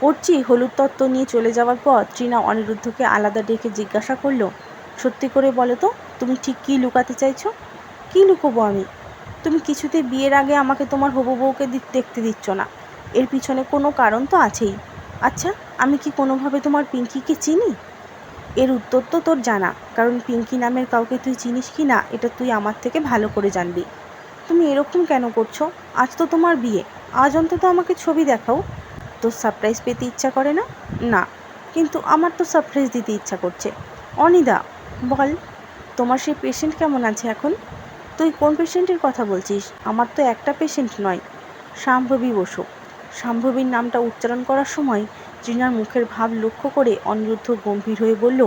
পড়ছি, হলুদ তত্ত্ব নিয়ে চলে যাওয়ার পর ট্রিনা অনিরুদ্ধকে আলাদা ডেকে জিজ্ঞাসা করল, সত্যি করে বলো তো, তুমি ঠিক কী লুকাতে চাইছো? কী লুকোবো আমি? তুমি কিছুতে বিয়ের আগে আমাকে তোমার হবু বউকে দেখতে দিচ্ছ না। এর পিছনে কোনো কারণ তো আছেই। আচ্ছা আমি কি কোনোভাবে তোমার পিঙ্কিকে চিনি? এর উত্তর তো তোর জানা, কারণ পিঙ্কি নামের কাউকে তুই চিনিস কি না, এটা তুই আমার থেকে ভালো করে জানবি। তুমি এরকম কেন করছ? আজ তো তোমার বিয়ে। আজ অন্তত আমাকে ছবি দেখাও। তোর সারপ্রাইজ পেতে ইচ্ছা করে না? না, কিন্তু আমার তো সারপ্রাইজ দিতে ইচ্ছা করছে। অনিদা, বল, তোমার সেই পেশেন্ট কেমন আছে এখন? তুই কোন পেশেন্টের কথা বলছিস? আমার তো একটা পেশেন্ট নয়, শাম্ভবী বসু। শাম্ভবীর নামটা উচ্চারণ করার সময় ট্রিনার মুখের ভাব লক্ষ্য করে অনিরুদ্ধ গম্ভীর হয়ে বলল,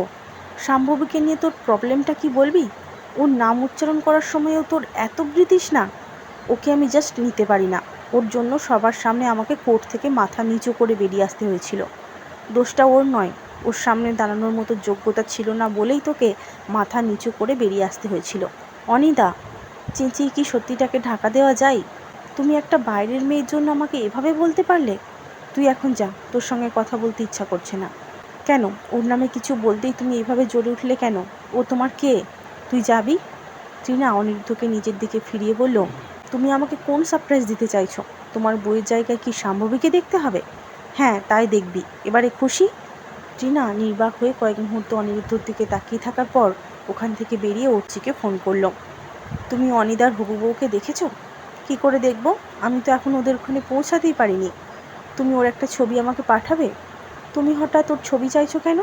শাম্ভবীকে নিয়ে তোর প্রবলেমটা কি বলবি? ওর নাম উচ্চারণ করার সময়ও তোর এত বৃতিস না? ওকে আমি জাস্ট নিতে পারি না। ওর জন্য সবার সামনে আমাকে কোর্ট থেকে মাথা নিচু করে বেরিয়ে আসতে হয়েছিল। দোষটা ওর নয়, ওর সামনে দাঁড়ানোর মতো যোগ্যতা ছিল না বলেই তোকে মাথা নিচু করে বেরিয়ে আসতে হয়েছিল। অনিদা চেঁচিয়ে কি সত্যিটাকে ঢাকা দেওয়া যায়? তুমি একটা বাইরের মেয়ের জন্য আমাকে এভাবে বলতে পারলে? তুই এখন যা, তোর সঙ্গে কথা বলতে ইচ্ছা করছে না। কেন? ওর নামে কিছু বলতেই তুমি এভাবে জ্বলে উঠলে কেন? ও তোমার কে? তুই যাবি? ট্রিনা অনিরুদ্ধকে নিজের দিকে ফিরিয়ে বলল তুমি আমাকে কোন সারপ্রাইজ দিতে চাইছো? তোমার বইয়ের জায়গায় কি শাম্ভবীকে দেখতে হবে? হ্যাঁ তাই দেখবি। এবারে খুশি? ট্রিনা নির্বাক হয়ে কয়েক মুহূর্ত অনিরুদ্ধর দিকে তাকিয়ে থাকার পর ওখান থেকে বেরিয়ে অর্চিকে ফোন করল। তুমি অনিদার হবু বউকে দেখেছ? কি করে দেখব? আমি তো এখন ওদের ওখানে পৌঁছাতেই পারিনি। তুমি ওর একটা ছবি আমাকে পাঠাবে? তুমি হঠাৎ ওর ছবি চাইছো কেন?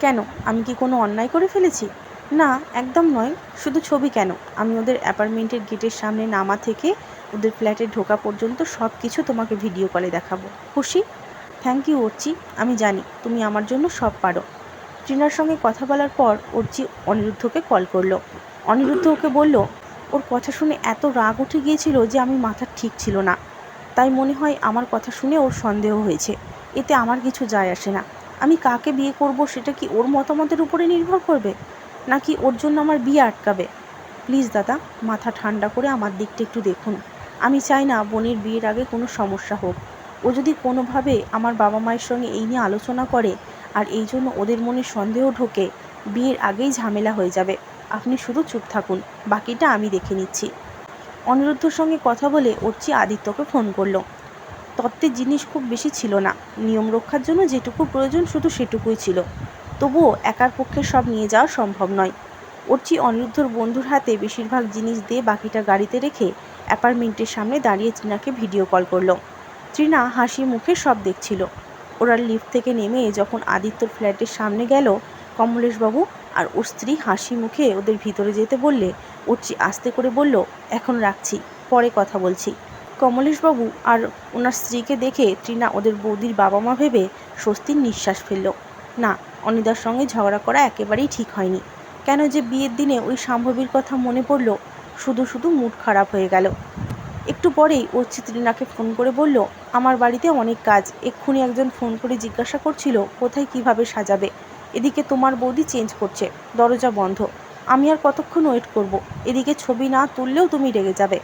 কেন? আমি কি কোনো অন্যায় করে ফেলেছি? না, একদম নয়। শুধু ছবি কেন? আমি ওদের অ্যাপার্টমেন্টের গেটের সামনে নামা থেকে ওদের ফ্ল্যাটে ঢোকা পর্যন্ত সব কিছু তোমাকে ভিডিও কলে দেখাবো। খুশি? Thank you Archi. আমি জানি, তুমি আমার জন্য সব পারো। ট্রিনার সঙ্গে কথা বলার পর অর্চি অনিরুদ্ধকে কল করল। অনিরুদ্ধ ওকে বলল, ওর কথা শুনে এত রাগ উঠে গিয়েছিল যে আমি মাথা ঠিক ছিল না। তাই মনে হয় আমার কথা শুনে ওর সন্দেহ হয়েছে। এতে আমার কিছু যায় আসে না। আমি কাকে বিয়ে করব সেটা কি ওর মতামতের উপরে নির্ভর করবে? নাকি ওর জন্য আমার বিয়ে আটকাবে? প্লিজ দাদা, মাথা ঠান্ডা করে আমার দিকটা একটু দেখুন। আমি চাই না বোনের বিয়ের আগে কোনো সমস্যা হোক। ও যদি কোনোভাবে আমার বাবা মায়ের সঙ্গে এই নিয়ে আলোচনা করে আর এই জন্য ওদের মনে সন্দেহ ঢোকে, বিয়ের আগেই ঝামেলা হয়ে যাবে। আপনি শুধু চুপ থাকুন, বাকিটা আমি দেখে নিচ্ছি। অনিরুদ্ধর সঙ্গে কথা বলে অর্চি আদিত্যকে ফোন করল। তত্ত্বের জিনিস খুব বেশি ছিল না। নিয়ম রক্ষার জন্য যেটুকু প্রয়োজন শুধু সেটুকুই ছিল। তবুও একার পক্ষে সব নিয়ে যাওয়া সম্ভব নয়। ওর অর্চি অনিরুদ্ধর বন্ধুর হাতে বেশিরভাগ জিনিস দিয়ে বাকিটা গাড়িতে রেখে অ্যাপার্টমেন্টের সামনে দাঁড়িয়ে তৃণাকে ভিডিও কল করল। তৃণা হাসি মুখে সব দেখছিল। ওরা লিফট থেকে নেমে যখন আদিত্যর ফ্ল্যাটের সামনে গেল, কমলেশবাবু আর ওর স্ত্রী হাসি মুখে ওদের ভিতরে যেতে বললে, অর্চি আস্তে করে বলল, এখন রাখছি, পরে কথা বলছি। কমলেশবাবু আর ওনার স্ত্রীকে দেখে তৃণা ওদের বৌদির বাবা মা ভেবে স্বস্তির নিঃশ্বাস ফেলল। না অনিদার সঙ্গে ঝগড়া করা একেবারেই ঠিক হয়নি। কেন যে বিয়ের দিনে ওই সম্ভবীর কথা মনে পড়ল, শুধু শুধু মুড খারাপ হয়ে গেল। একটু পরেই ও চিত্রিনাকে ফোন করে বলল, আমার বাড়িতে অনেক কাজ। এক্ষুনি একজন ফোন করে জিজ্ঞাসা করছিল, কোথায় কীভাবে সাজাবে? এদিকে তোমার বৌদি চেঞ্জ করছে, দরজা বন্ধ। আমি আর কতক্ষণ ওয়েট করব। এদিকে ছবি না তুললেও তুমি রেগে যাবে।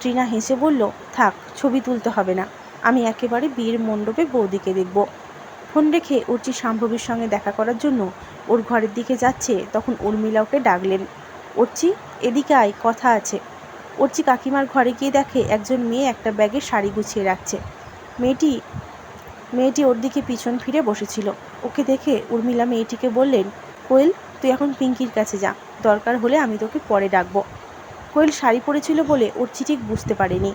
ট্রিনা হেসে বলল, থাক, ছবি তুলতে হবে না। আমি একেবারে বিয়ের মণ্ডপে বৌদিকে দেখব। ফোন রেখে অর্চি শাম্ভবীর সঙ্গে দেখা করার জন্য ওর ঘরের দিকে যাচ্ছে, তখন উর্মিলা ওকে ডাকলেন অর্চি এদিকে আয়, কথা আছে। অর্চি কাকিমার ঘরে গিয়ে দেখে একজন মেয়ে একটা ব্যাগে শাড়ি গুছিয়ে রাখছে। মেয়েটি মেয়েটি ওর দিকে পিছন ফিরে বসেছিল। ওকে দেখে উর্মিলা মেয়েটিকে বললেন, কোয়েল, তুই এখন পিঙ্কির কাছে যা, দরকার হলে আমি তোকে পরে ডাকবো। কোয়েল শাড়ি পরেছিল বলে ওরচি ঠিক বুঝতে পারেনি।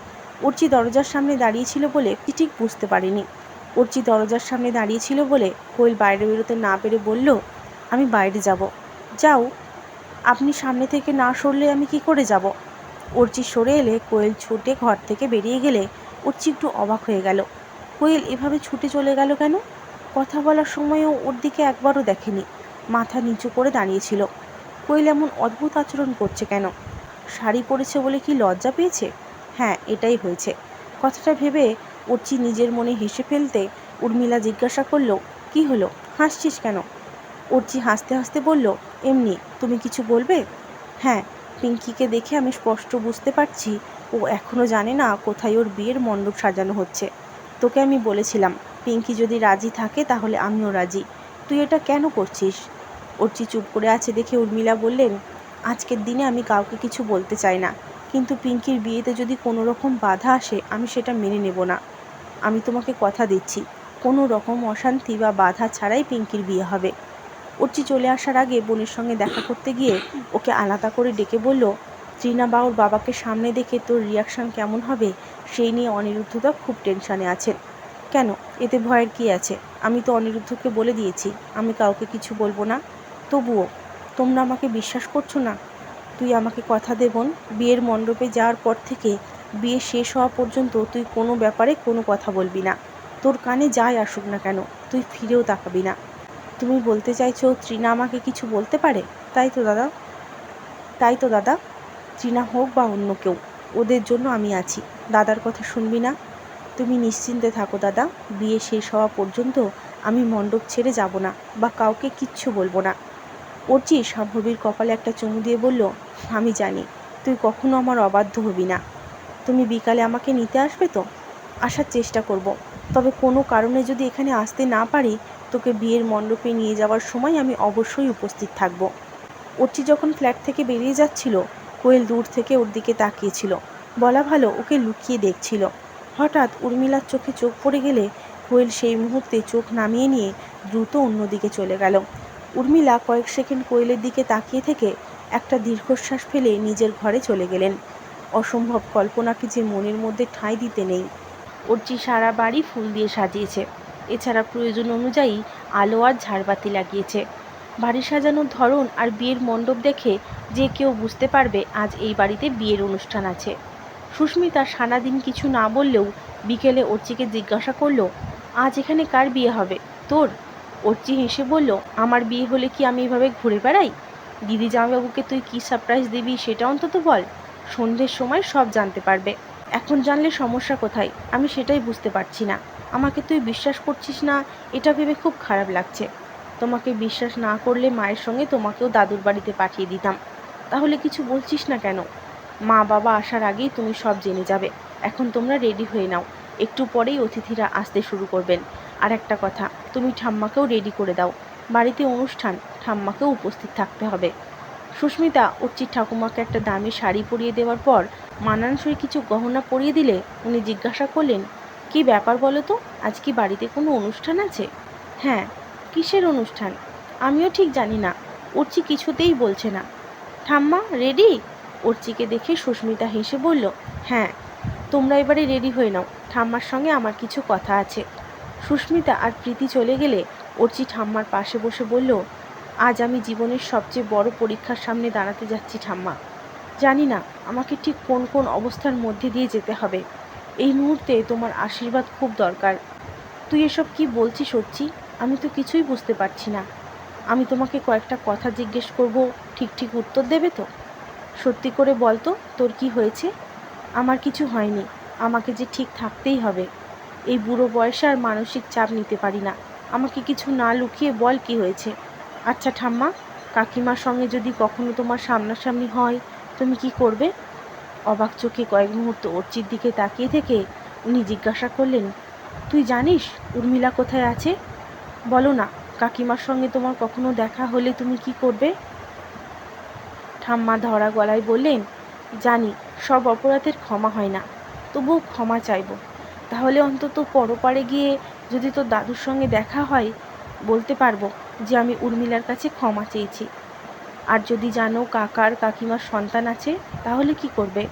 ওরচি দরজার সামনে দাঁড়িয়েছিল বলে ঠিক বুঝতে পারেনি। ওরচি দরজার সামনে দাঁড়িয়েছিল বলে কোয়েল বাইরে বেরোতে না পেরে বলল, আমি বাইরে যাব। যাও। আপনি সামনে থেকে না সরলে আমি কি করে যাব? ওরচি সরে এলে কোয়েল ছুটে ঘর থেকে বেরিয়ে গেলে ওরচি একটু অবাক হয়ে গেল। কোয়েল এভাবে ছুটে চলে গেল কেন? কথা বলার সময়ও ওর দিকে একবারও দেখেনি। মাথা নিচু করে দাঁড়িয়েছিল কোয়েল এমন অদ্ভুত আচরণ করছে কেন? শাড়ি পরেছে বলে কি লজ্জা পেয়েছে? হ্যাঁ এটাই হয়েছে। কথাটা ভেবে অর্চি নিজের মনে হেসে ফেলতে। উর্মিলা জিজ্ঞাসা করল, কি হলো? হাসছিস কেন? অর্চি হাসতে হাসতে বলল, এমনি, তুমি কিছু বলবে? হ্যাঁ পিঙ্কিকে দেখে আমি স্পষ্ট বুঝতে পারছি। ও এখনও জানে না কোথায় ওর বিয়ের মণ্ডপ সাজানো হচ্ছে। তোকে আমি বলেছিলাম, পিঙ্কি যদি রাজি থাকে তাহলে আমিও রাজি। তুই এটা কেন করছিস? অর্চি চুপ করে আছে দেখে উর্মিলা বললেন, আজকের দিনে আমি কাউকে কিছু বলতে চাই না। কিন্তু পিঙ্কির বিয়েতে যদি কোনো রকম বাধা আসে, আমি সেটা মেনে নেব না। আমি তোমাকে কথা দিচ্ছি। কোনো রকম অশান্তি বা বাধা ছাড়াই পিঙ্কির বিয়ে হবে। অর্চি চলে আসার আগে বোনের সঙ্গে দেখা করতে গিয়ে ওকে আলাদা করে ডেকে বলল, ত্রিনা বা ওর বাবাকে সামনে দেখে তোর রিয়াকশান কেমন হবে? সেই নিয়ে অনিরুদ্ধতা খুব টেনশানে আছেন। কেন? এতে ভয়ের কী আছে? আমি তো অনিরুদ্ধকে বলে দিয়েছি। আমি কাউকে কিছু বলব না। তবুও, তোমরা আমাকে বিশ্বাস করছ না? তুই আমাকে কথা দেবন বিয়ের মণ্ডপে যাওয়ার পর থেকে বিয়ে শেষ হওয়া পর্যন্ত তুই কোনো ব্যাপারে কোনো কথা বলবি না। তোর কানে যাই আসুক না কেন, তুই ফিরেও তাকাবি না। তুমি বলতে চাইছো ত্রিনা আমাকে কিছু বলতে পারে? তাই তো দাদা। তাই তো দাদা। ত্রিনা হোক বা অন্য কেউ, ওদের জন্য আমি আছি। দাদার কথা শুনবি না? তুমি নিশ্চিন্তে থাকো দাদা। বিয়ে শেষ হওয়া পর্যন্ত আমি মণ্ডপ ছেড়ে যাব না বা কাউকে কিচ্ছু বলব না। অর্চি সম্ভবীর কপালে একটা চুমু দিয়ে বলল, আমি জানি, তুই কখনো আমার অবাধ্য হবি না। তুমি বিকালে আমাকে নিতে আসবে তো? আসার চেষ্টা করব। তবে কোনো কারণে যদি এখানে আসতে না পারি, তোকে বিয়ের মণ্ডপে নিয়ে যাওয়ার সময় আমি অবশ্যই উপস্থিত থাকব। ওটি যখন ফ্ল্যাট থেকে বেরিয়ে যাচ্ছিল, কোয়েল দূর থেকে ওর দিকে তাকিয়েছিল। বলা ভালো, ওকে লুকিয়ে দেখছিল। হঠাৎ উর্মিলার চোখে চোখ পড়ে গেলে কোয়েল সেই মুহূর্তে চোখ নামিয়ে নিয়ে দ্রুত অন্যদিকে চলে গেল। উর্মিলা কয়েক সেকেন্ড কোয়েলের দিকে তাকিয়ে থেকে একটা দীর্ঘশ্বাস ফেলে নিজের ঘরে চলে গেলেন। অসম্ভব কল্পনাকে যে মনের মধ্যে ঠাঁই দিতে নেই। অর্চি সারা বাড়ি ফুল দিয়ে সাজিয়েছে। এছাড়া প্রয়োজন অনুযায়ী আলো আর ঝাড়বাতি লাগিয়েছে। বাড়ি সাজানোর ধরন আর বিয়ের মণ্ডপ দেখে যে কেউ বুঝতে পারবে আজ এই বাড়িতে বিয়ের অনুষ্ঠান আছে। সুস্মিতা সারাদিন কিছু না বললেও বিকেলে অর্চিকে জিজ্ঞাসা করল, আজ এখানে কার বিয়ে হবে? তোর? অর্চি হেসে বলল, আমার বিয়ে হলে কি আমি এভাবে ঘুরে বেড়াই? দিদি জামাইবাবুকে তুই কী সারপ্রাইজ দিবি সেটা অন্তত বল। সন্ধ্যের সময় সব জানতে পারবে। এখন জানলে সমস্যা কোথায়? আমি সেটাই বুঝতে পারছি না। আমাকে তুই বিশ্বাস করছিস না? এটা ভেবে খুব খারাপ লাগছে। তোমাকে বিশ্বাস না করলে মায়ের সঙ্গে তোমাকেও দাদুর বাড়িতে পাঠিয়ে দিতাম। তাহলে কিছু বলছিস না কেন? মা বাবা আসার আগেই তুমি সব জেনে যাবে। এখন তোমরা রেডি হয়ে নাও। একটু পরেই অতিথিরা আসতে শুরু করবেন। আর একটা কথা, তুমি ঠাম্মাকেও রেডি করে দাও। বাড়িতে অনুষ্ঠান, ঠাম্মাকেও উপস্থিত থাকতে হবে। সুস্মিতা উচ্চির ঠাকুমাকে একটা দামি শাড়ি পরিয়ে দেওয়ার পর মানানসই কিছু গহনা পরিয়ে দিলে উনি জিজ্ঞাসা করলেন, কি ব্যাপার বলো তো? আজ কি বাড়িতে কোনো অনুষ্ঠান আছে? হ্যাঁ কিসের অনুষ্ঠান? আমিও ঠিক জানি না। উর্চি কিছুতেই বলছে না। ঠাম্মা, রেডি? অর্চিকে দেখে সুস্মিতা হেসে বলল হ্যাঁ তোমরা এবারে রেডি হয়ে নাও। ঠাম্মার সঙ্গে আমার কিছু কথা আছে। সুস্মিতা আর প্রীতি চলে গেলে অর্চি ঠাম্মার পাশে বসে বলল আজ আমি জীবনের সবচেয়ে বড় পরীক্ষার সামনে দাঁড়াতে যাচ্ছি ঠাম্মা। জানি না, আমাকে ঠিক কোন কোন অবস্থার মধ্যে দিয়ে যেতে হবে। এই মুহূর্তে তোমার আশীর্বাদ খুব দরকার। তুই এসব কি বলছিস অর্চি আমি তো কিছুই বুঝতে পারছি না। আমি তোমাকে কয়েকটা কথা জিজ্ঞেস করব, ঠিক ঠিক উত্তর দেবে তো? সত্যি করে বলতো তোর কি হয়েছে? আমার কিছু হয়নি, আমাকে যে ঠিক থাকতেই হবে। এই বুড়ো বয়সে আর মানসিক চাপ নিতে পারি না। আমাকে কিছু না লুকিয়ে বল কি হয়েছে। আচ্ছা ঠাম্মা, কাকিমার সঙ্গে যদি কখনো তোমার সামনাসামনি হয়, তুমি কি করবে? অবাক চোখে কয়েক মুহূর্ত অর্চির দিকে তাকিয়ে থেকে উনি জিজ্ঞাসা করলেন, তুই জানিস উর্মিলা কোথায় আছে? বলো না, কাকিমার সঙ্গে তোমার কখনো দেখা হলে তুমি কি করবে? ঠাম্মা ধরা গলায় বললেন, জানি, সব অপরাধের ক্ষমা হয় না, তবুও ক্ষমা চাইব। তাহলে অন্তত পরপারে গিয়ে যদি তোর দাদুর সঙ্গে দেখা হয়, বলতে পারব যে আমি উর্মিলার কাছে ক্ষমা চেয়েছি। আর যদি জানো কাকার কাকিমার সন্তান আছে, তাহলে কি করবে?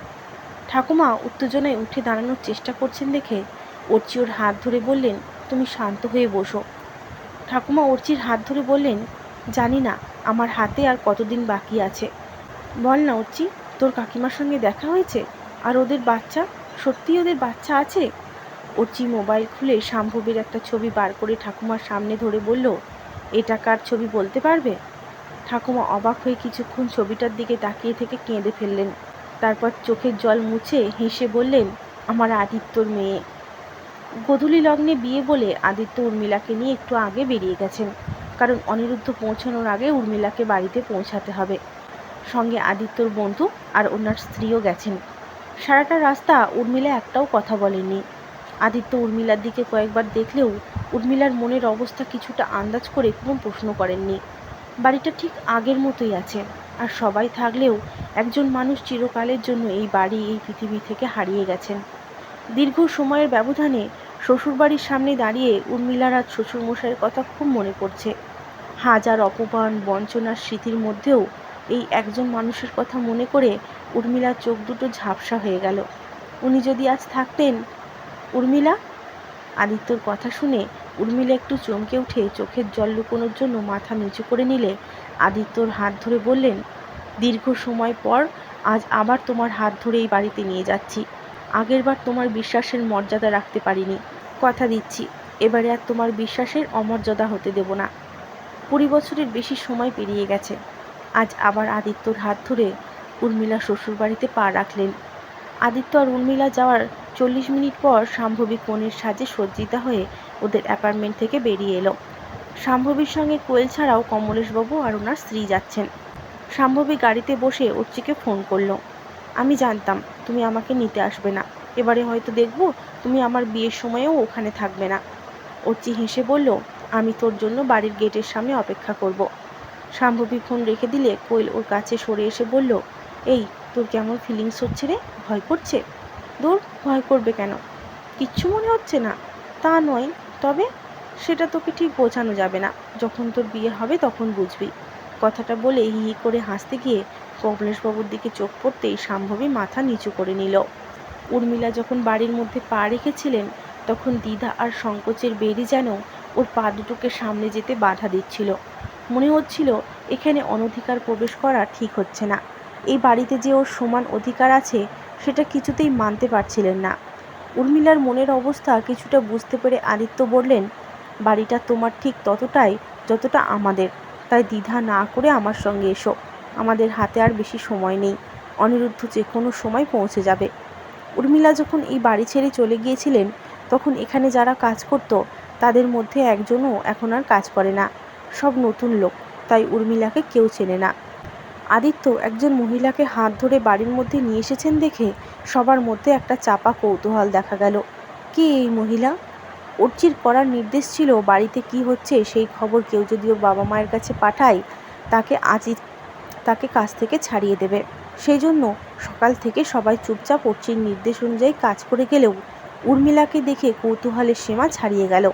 ঠাকুমা উত্তেজনায় উঠে দাঁড়ানোর চেষ্টা করছেন দেখে অর্চি ওর হাত ধরে বললেন, তুমি শান্ত হয়ে বসো। ঠাকুমা অর্চির হাত ধরে বললেন, জানি না, আমার হাতে আর কতদিন বাকি আছে। বল না অর্চি, তোর কাকিমার সঙ্গে দেখা হয়েছে? আর ওদের বাচ্চা? সত্যিই ওদের বাচ্চা আছে? অর্চি মোবাইল খুলে শাম্ভবীর একটা ছবি বার করে ঠাকুমার সামনে ধরে বলল এটা কার ছবি বলতে পারবে? ঠাকুমা অবাক হয়ে কিছুক্ষণ ছবিটার দিকে তাকিয়ে থেকে কেঁদে ফেললেন। তারপর চোখের জল মুছে হেসে বললেন, আমার আদিত্যর মেয়ে। গধূলি লগ্নে বিয়ে বলে আদিত্য উর্মিলাকে নিয়ে একটু আগে বেরিয়ে গেছেন, কারণ অনিরুদ্ধ পৌঁছানোর আগে উর্মিলাকে বাড়িতে পৌঁছাতে হবে। সঙ্গে আদিত্যর বন্ধু আর ওনার স্ত্রীও গেছেন। সারাটা রাস্তা উর্মিলা একটাও কথা বলেনি আদিত্য উর্মিলার দিকে কয়েকবার দেখলেও উর্মিলার মনের অবস্থা কিছুটা আন্দাজ করে কোনো প্রশ্ন করেননি। বাড়িটা ঠিক আগের মতোই আছে, আর সবাই থাকলেও একজন মানুষ চিরকালের জন্য এই বাড়ি, এই পৃথিবী থেকে হারিয়ে গেছেন। দীর্ঘ সময়ের ব্যবধানে শ্বশুরবাড়ির সামনে দাঁড়িয়ে উর্মিলার আজ শ্বশুরমশাইয়ের কথা খুব মনে পড়ছে। হাজার অপমান, বঞ্চনার স্মৃতির মধ্যেও এই একজন মানুষের কথা মনে করে উর্মিলার চোখ দুটো ঝাপসা হয়ে গেল। উনি যদি আজ থাকতেন উর্মিলা? আদিত্যর কথা শুনে উর্মিলা একটু চমকে উঠে চোখের জল লুকোনোর জন্য মাথা নিচু করে নিলে। আদিত্যর হাত ধরে বললেন, দীর্ঘ সময় পর আজ আবার তোমার হাত ধরে এই বাড়িতে নিয়ে যাচ্ছি। আগেরবার তোমার বিশ্বাসের মর্যাদা রাখতে পারিনি। কথা দিচ্ছি, এবারে আর তোমার বিশ্বাসের অমর্যাদা হতে দেব না। কুড়ি বছরের বেশি সময় পেরিয়ে গেছে। আজ আবার আদিত্যর হাত ধরে উর্মিলা শ্বশুরবাড়িতে পা রাখলেন। আদিত্য আর উর্মিলা যাওয়ার চল্লিশ মিনিট পর সাম্ভবী কনের সাজে সজ্জিতা হয়ে ওদের অ্যাপার্টমেন্ট থেকে বেরিয়ে এলো। সাম্ভবীর সঙ্গে কোয়েল ছাড়াও কমলেশবাবু আর ওনার স্ত্রী যাচ্ছেন। সাম্ভবী গাড়িতে বসে অর্চিকে ফোন করল। আমি জানতাম, তুমি আমাকে নিতে আসবে না। এবারে হয়তো দেখব তুমি আমার বিয়ের সময়েও ওখানে থাকবে না। অর্চি হেসে বলল, আমি তোর জন্য বাড়ির গেটের সামনে অপেক্ষা করব। শাম্ভবী ফোন রেখে দিলে কোয়েল ওর কাছে সরে এসে বলল, এই, তোর কেমন ফিলিংস হচ্ছে রে? ভয় করছে? দূর ভয় করবে কেন? কিচ্ছু মনে হচ্ছে না। তা নয়, তবে সেটা তোকে ঠিক বোঝানো যাবে না। যখন তোর বিয়ে হবে তখন বুঝবি। কথাটা বলে হি হি করে হাসতে গিয়ে কমলেশবাবুর দিকে চোখ পড়তেই শাম্ভবী মাথা নিচু করে নিল। উর্মিলা যখন বাড়ির মধ্যে পা রেখেছিলেন, তখন দ্বিধা আর সংকোচের বেরি যেন ওর পা দুটোকে সামনে যেতে বাধা দিচ্ছিল। মনে হচ্ছিল এখানে অনধিকার প্রবেশ করা ঠিক হচ্ছে না। এই বাড়িতে যে ওর সমান অধিকার আছে সেটা কিছুতেই মানতে পারছিলেন না। উর্মিলার মনের অবস্থা কিছুটা বুঝতে পেরে আদিত্য বললেন, বাড়িটা তোমার ঠিক ততটাই যতটা আমাদের। তাই দ্বিধা না করে আমার সঙ্গে এসো। আমাদের হাতে আর বেশি সময় নেই। অনিরুদ্ধ যে কোনো সময় পৌঁছে যাবে। উর্মিলা যখন এই বাড়ি ছেড়ে চলে গিয়েছিলেন, তখন এখানে যারা কাজ করত, তাদের মধ্যে একজনও এখন আর কাজ করে না। সব নতুন লোক। তাই উর্মিলাকে কেউ চেনে না। আদিত্য একজন মহিলাকে হাত ধরে বাড়ির মধ্যে নিয়ে এসেছেন দেখে সবার মধ্যে একটা চাপা কৌতূহল দেখা গেল। কে এই মহিলা? অর্চির করার নির্দেশ ছিল বাড়িতে কি হচ্ছে সেই খবর কেউ যদি ওর বাবা মায়ের কাছে পাঠায়, তাকে আজই তাকে কাজ থেকে ছাড়িয়ে দেবে। সেই জন্য সকাল থেকে সবাই চুপচাপ অর্চির নির্দেশ অনুযায়ী কাজ করে গেলেও উর্মিলাকে দেখে কৌতূহলের সীমা ছাড়িয়ে গেল।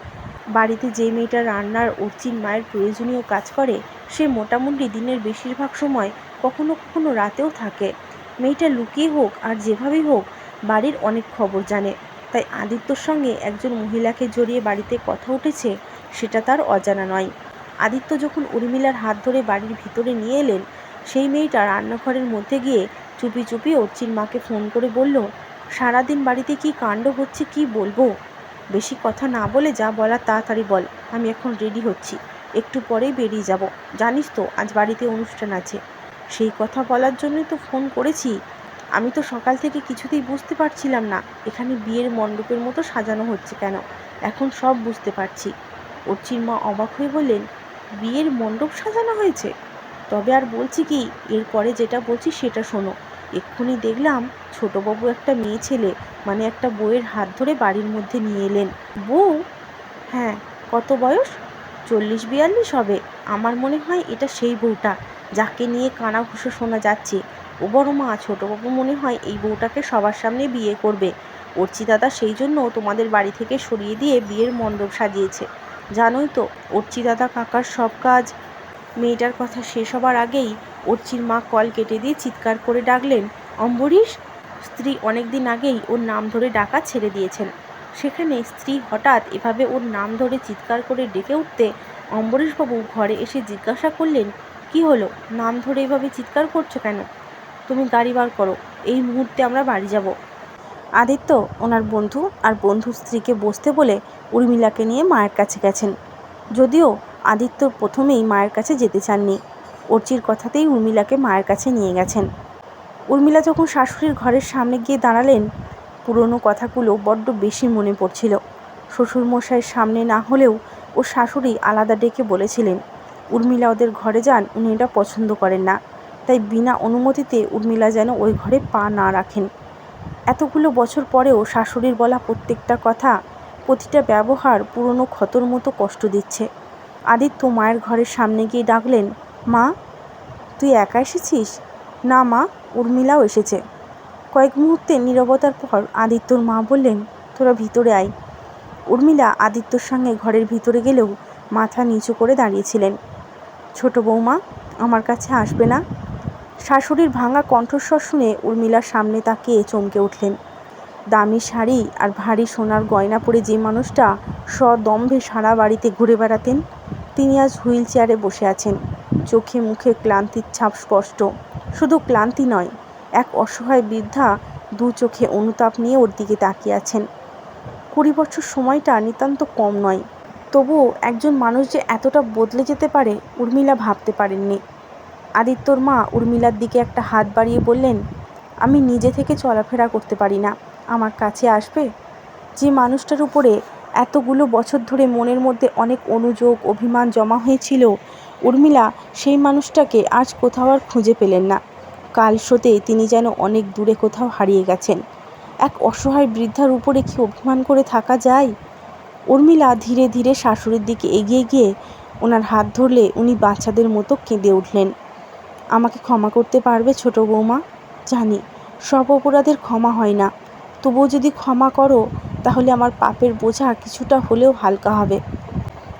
বাড়িতে যে মেয়েটা রান্নার অর্চির মায়ের প্রয়োজনীয় কাজ করে সে মোটামুটি দিনের বেশিরভাগ সময় কখনো কখনো রাতেও থাকে। মেয়েটা লুকিয়ে হোক আর যেভাবেই হোক, বাড়ির অনেক খবর জানে। তাই আদিত্যর সঙ্গে একজন মহিলাকে জড়িয়ে বাড়িতে কথা উঠেছে, সেটা তার অজানা নয়। আদিত্য যখন উর্মিলার হাত ধরে বাড়ির ভিতরে নিয়ে এলেন, সেই মেয়েটা রান্নাঘরের মধ্যে গিয়ে চুপি চুপি অর্চির মাকে ফোন করে বলল, সারাদিন বাড়িতে কি কাণ্ড হচ্ছে কি বলব? বেশি কথা না বলে যা বলা তাড়াতাড়ি বল। আমি এখন রেডি হচ্ছি। একটু পরেই বেরিয়ে যাব। জানিস তো, আজ বাড়িতে অনুষ্ঠান আছে। সেই কথা বলার জন্যই তো ফোন করেছি। আমি তো সকাল থেকে কিছুতেই বুঝতে পারছিলাম না, এখানে বিয়ের মণ্ডপের মতো সাজানো হচ্ছে কেন? এখন সব বুঝতে পারছি। অর্চির মা অবাক হয়ে বললেন, বিয়ের মণ্ডপ সাজানো হয়েছে? তবে আর বলছি কি এরপরে যেটা বলছি সেটা শোনো। এক্ষুনি দেখলাম ছোটবাবু একটা মেয়ে ছেলে মানে একটা বউয়ের হাত ধরে বাড়ির মধ্যে নিয়ে এলেন। বউ? হ্যাঁ কত বয়স? চল্লিশ বিয়াল্লিশ হবে। আমার মনে হয় এটা সেই বউটা যাকে নিয়ে কানাঘুষো শোনা যাচ্ছে। ও বড় মা ছোটবাবু মনে হয় এই বউটাকে সবার সামনে বিয়ে করবে। অর্চি দাদা সেই জন্য তোমাদের বাড়ি থেকে সরিয়ে দিয়ে বিয়ের মণ্ডপ সাজিয়েছে। জানোই তো, অর্চি দাদা কাকার সব কাজ। মেয়েটার কথা শেষ হবার আগেই অর্চির মা কল কেটে দিয়ে চিৎকার করে ডাকলেন, অম্বরীশ! স্ত্রী অনেক দিন আগেই ওর নাম ধরে ডাকা ছেড়ে দিয়েছেন। সেখানে স্ত্রী হঠাৎ এভাবে ওর নাম ধরে চিৎকার করে ডেকে উঠতে অম্বরীশবাবু ঘরে এসে জিজ্ঞাসা করলেন, কি হলো? নাম ধরে এভাবে চিৎকার করছ কেন? তুমি গাড়ি বার করো, এই মুহূর্তে আমরা বাড়ি যাব। আদিত্য, ওনার বন্ধু আর বন্ধু স্ত্রীকে বসতে বলে উর্মিলাকে নিয়ে মায়ের কাছে গেছেন। যদিও আদিত্য প্রথমেই মায়ের কাছে যেতে চাননি, অর্চির কথাতেই উর্মিলাকে মায়ের কাছে নিয়ে গেছেন। উর্মিলা যখন শাশুড়ির ঘরের সামনে গিয়ে দাঁড়ালেন পুরনো কথাগুলো বড্ড বেশি মনে পড়ছিল। শ্বশুরমশাইয়ের সামনে না হলেও ও শাশুড়ি আলাদা ডেকে বলেছিলেন, উর্মিলা ওদের ঘরে যান, উনি এটা পছন্দ করেন না। তাই বিনা অনুমতিতে উর্মিলা যেন ওই ঘরে পা না রাখেন। এতগুলো বছর পরেও শাশুড়ির বলা প্রত্যেকটা কথা, প্রতিটা ব্যবহার পুরনো ক্ষতর মতো কষ্ট দিচ্ছে। আদিত্য মায়ের ঘরের সামনে গিয়ে ডাকলেন, মা, তুই একা এসেছিস? না মা, উর্মিলাও এসেছে। কয়েক মুহূর্তে নীরবতার পর আদিত্যর মা বললেন, তোরা ভিতরে আয়। উর্মিলা আদিত্যর সঙ্গে ঘরের ভিতরে গেলেও মাথা নিচু করে দাঁড়িয়েছিলেন। ছোট বৌমা, আমার কাছে আসবে না? শাশুড়ির ভাঙা কণ্ঠস্বর শুনে উর্মিলার সামনে তাকিয়ে চমকে উঠলেন। দামি শাড়ি আর ভারী সোনার গয়না পরে যে মানুষটা সদম্ভে সারা বাড়িতে ঘুরে বেড়াতেন, তিনি আজ হুইল চেয়ারে বসে আছেন। চোখে মুখে ক্লান্তির ছাপ স্পষ্ট। শুধু ক্লান্তি নয় এক অসহায় বৃদ্ধা দু চোখে অনুতাপ নিয়ে ওর দিকে তাকিয়ে আছেন। কুড়ি বছর সময়টা নিতান্ত কম নয়। তবুও একজন মানুষ যে এতটা বদলে যেতে পারে, উর্মিলা ভাবতে পারেননি। আদিত্যর মা উর্মিলার দিকে একটা হাত বাড়িয়ে বললেন, আমি নিজে থেকে চলাফেরা করতে পারি না। আমার কাছে আসবে? যে মানুষটার উপরে এতগুলো বছর ধরে মনের মধ্যে অনেক অনুযোগ, অভিমান জমা হয়েছিল, উর্মিলা সেই মানুষটাকে আজ কোথাও আর খুঁজে পেলেন না। কাল শোতে তিনি যেন অনেক দূরে কোথাও হারিয়ে গেছেন। এক অসহায় বৃদ্ধার উপরে কি অভিমান করে থাকা যায়? উর্মিলা ধীরে ধীরে শাশুড়ির দিকে এগিয়ে গিয়ে ওনার হাত ধরলে উনি বাচ্চাদের মতো কেঁদে উঠলেন। আমাকে ক্ষমা করতে পারবে ছোট বৌমা? জানি, সব অপরাধের ক্ষমা হয় না। তবুও যদি ক্ষমা করো, তাহলে আমার পাপের বোঝা কিছুটা হলেও হালকা হবে।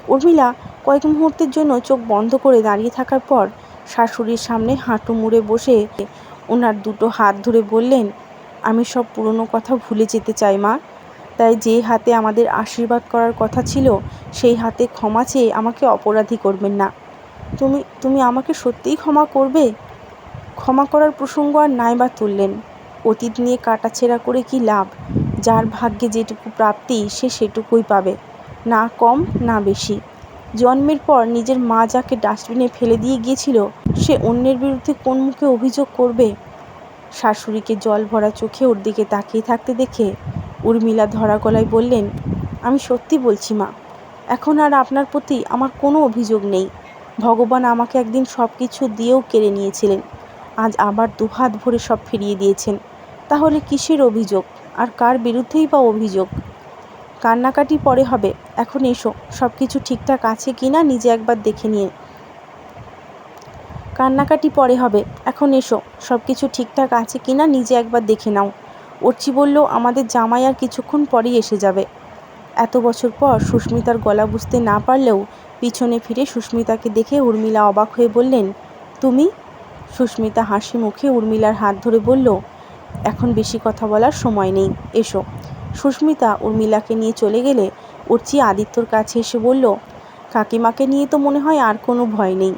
উর্মিলা কয়েক মুহূর্তের জন্য চোখ বন্ধ করে দাঁড়িয়ে থাকার পর শাশুড়ির সামনে হাঁটু মুড়ে বসে ওনার দুটো হাত ধরে বললেন, আমি সব পুরনো কথা ভুলে যেতে চাই, মা। তাই যে হাতে আমাদের আশীর্বাদ করার কথা ছিল, সেই হাতে ক্ষমা চেয়ে আমাকে অপরাধী করবেন না। তুমি তুমি আমাকে সত্যিই ক্ষমা করবে? ক্ষমা করার প্রসঙ্গ আর নাই বা তুললেন। অতীত নিয়ে কাটাছেঁড়া করে কি লাভ? যার ভাগ্যে যেটুকু প্রাপ্তি, সে সেটুকুই পাবে। না কম, না বেশি। জন্মের পর নিজের মা যাকে ডাস্টবিনে ফেলে দিয়ে গিয়েছিল, সে অন্যের বিরুদ্ধে কোন মুখে অভিযোগ করবে? শাশুড়িকে জল ভরা চোখে ওর দিকে তাকিয়ে থাকতে দেখে উর্মিলা ধরা গলায় বললেন, আমি সত্যি বলছি মা, এখন আর আপনার প্রতি আমার কোনো অভিযোগ নেই। ভগবান আমাকে একদিন সব কিছু দিয়েও কেড়ে নিয়েছিলেন। আজ আবার দুহাত ভরে সব ফিরিয়ে দিয়েছেন। তাহলে কিসের অভিযোগ? আর কার বিরুদ্ধেই বা অভিযোগ? কান্নাকাটি পরে হবে, এখন এসো সব কিছু ঠিকঠাক আছে কি না নিজে একবার দেখে নিয়ে। কান্নাকাটি পরে হবে, এখন এসো সব কিছু ঠিকঠাক আছে কি না নিজে একবার দেখে নাও। অর্চি বলল, আমাদের জামাই আর কিছুক্ষণ পরেই এসে যাবে। এত বছর পর সুস্মিতার গলা বুঝতে না পারলেও পিছনে ফিরে সুস্মিতাকে দেখে উর্মিলা অবাক হয়ে বললেন, তুমি? সুস্মিতা হাসি মুখে উর্মিলার হাত ধরে বলল, এখন বেশি কথা বলার সময় নেই, এসো। সুস্মিতা উর্মিলাকে নিয়ে চলে গেলে উর্চি আদিত্যর কাছে এসে বলল, কাকিমাকে নিয়ে তো মনে হয় আর কোনো ভয় নেই।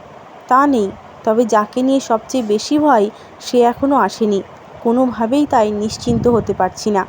তা নেই, তবে যাকে নিয়ে সবচেয়ে বেশি ভয় সে এখনও আসেনি। কোনোভাবেই তাই নিশ্চিন্ত হতে পারছি না।